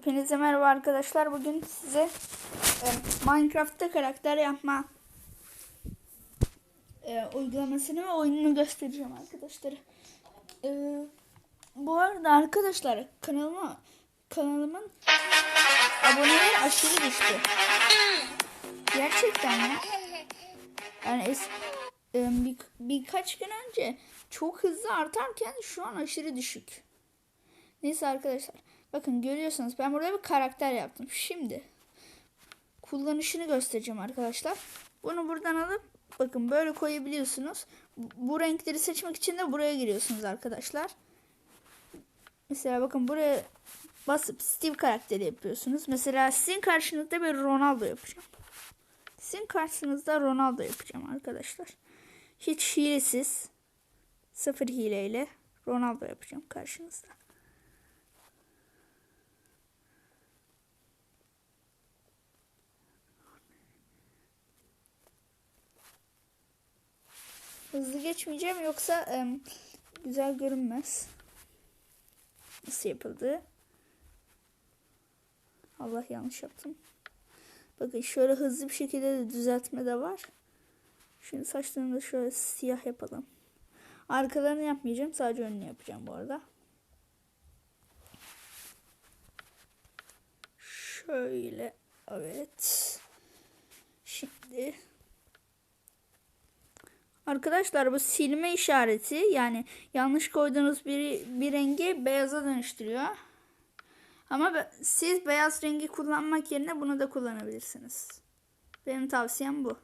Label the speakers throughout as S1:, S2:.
S1: Hepinize merhaba arkadaşlar. Bugün size e, Minecraft'ta karakter yapma e, uygulamasını ve oyununu göstereceğim arkadaşlar. E, bu arada arkadaşlar kanalıma kanalımın aboneleri aşırı düştü. Gerçekten ya. Yani es, e, bir, birkaç gün önce çok hızlı artarken şu an aşırı düşük. Neyse arkadaşlar. Bakın görüyorsunuz ben burada bir karakter yaptım. Şimdi kullanışını göstereceğim arkadaşlar. Bunu buradan alıp bakın böyle koyabiliyorsunuz. Bu renkleri seçmek için de buraya giriyorsunuz arkadaşlar. Mesela bakın buraya basıp Steve karakteri yapıyorsunuz. Mesela sizin karşınızda bir Ronaldo yapacağım. Sizin karşınızda Ronaldo yapacağım arkadaşlar. Hiç hilesiz. Sıfır hileyle Ronaldo yapacağım karşınızda. Hızlı geçmeyeceğim yoksa e, güzel görünmez. Nasıl yapıldı? Allah yanlış yaptım. Bakın şöyle hızlı bir şekilde de düzeltme de var. Şimdi saçlarını da şöyle siyah yapalım. Arkalarını yapmayacağım. Sadece önünü yapacağım bu arada. Şöyle. Evet. Şimdi Arkadaşlar bu silme işareti yani yanlış koyduğunuz bir, bir rengi beyaza dönüştürüyor. Ama siz beyaz rengi kullanmak yerine bunu da kullanabilirsiniz. Benim tavsiyem bu.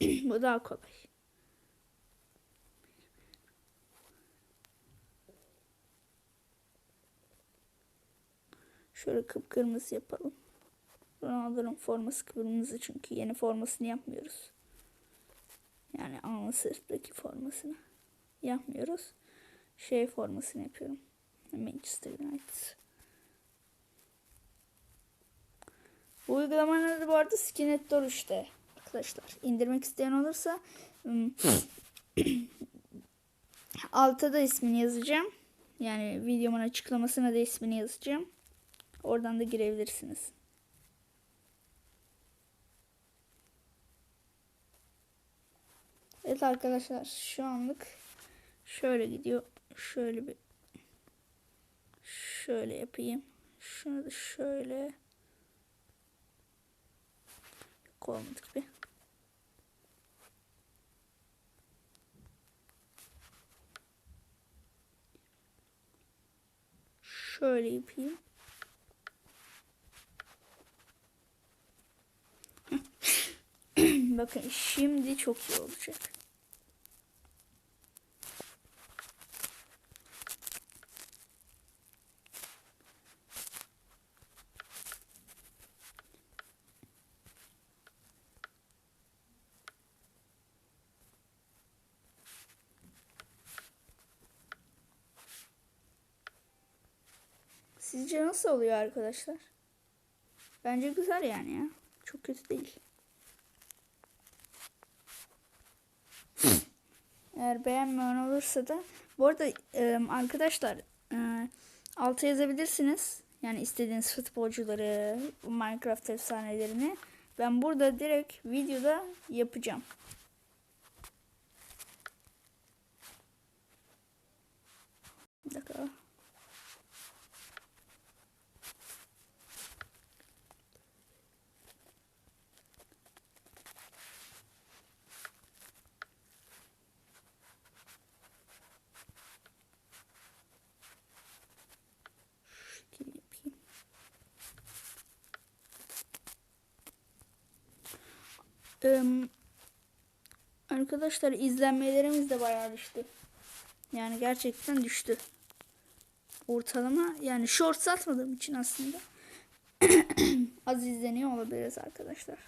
S1: bu daha kolay. Şöyle kıpkırmızı yapalım. Ronaldo'nun forması kırmızı çünkü yeni formasını yapmıyoruz. Al sırttaki formasını yapmıyoruz. Şey formasını yapıyorum. Manchester United. Bu uygulamanın adı bu arada Skinet Door işte. Arkadaşlar indirmek isteyen olursa altta da ismini yazacağım. Yani videomun açıklamasına da ismini yazacağım. Oradan da girebilirsiniz. Evet arkadaşlar şu anlık şöyle gidiyor. Şöyle bir şöyle yapayım. Şunu da şöyle yok olmadı gibi. Şöyle yapayım. Bakın şimdi çok iyi olacak. Sizce nasıl oluyor arkadaşlar? Bence güzel yani ya. Çok kötü değil. Eğer beğenmeyen olursa da bu arada e, arkadaşlar e, alta yazabilirsiniz. Yani istediğiniz futbolcuları, Minecraft efsanelerini. Ben burada direkt videoda yapacağım. Bir dakika. Ee, arkadaşlar izlenmelerimiz de bayağı düştü. Yani gerçekten düştü. Ortalama yani short satmadığım için aslında az izleniyor olabiliriz arkadaşlar.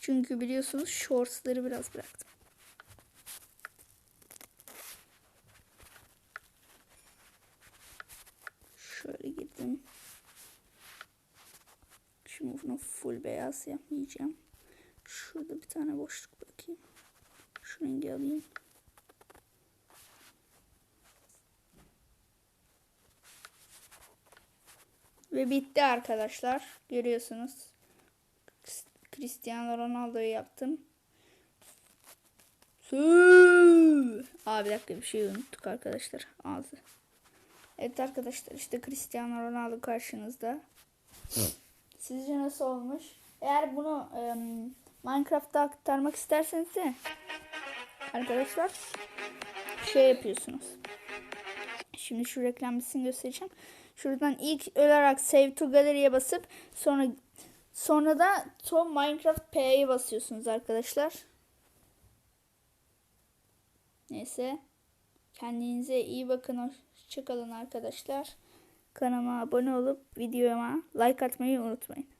S1: Çünkü biliyorsunuz shortsları biraz bıraktım. Şöyle girdim. Şimdi bunu full beyaz yapmayacağım. Şurada bir tane boşluk bakayım. Şu rengi alayım. Ve bitti arkadaşlar. Görüyorsunuz. Cristiano Ronaldo'yu yaptım. Su. Aa bir dakika bir şey unuttuk arkadaşlar. Ağzı. Evet arkadaşlar işte Cristiano Ronaldo karşınızda. Sizce nasıl olmuş? Eğer bunu e, Minecraft'ta aktarmak isterseniz de arkadaşlar şey yapıyorsunuz. Şimdi şu reklam bitsin göstereceğim. Şuradan ilk olarak Save to Gallery'e basıp sonra sonra da Tom Minecraft P'ye basıyorsunuz arkadaşlar. Neyse. Kendinize iyi bakın. Hoşçakalın arkadaşlar. Kanalıma abone olup videoma like atmayı unutmayın.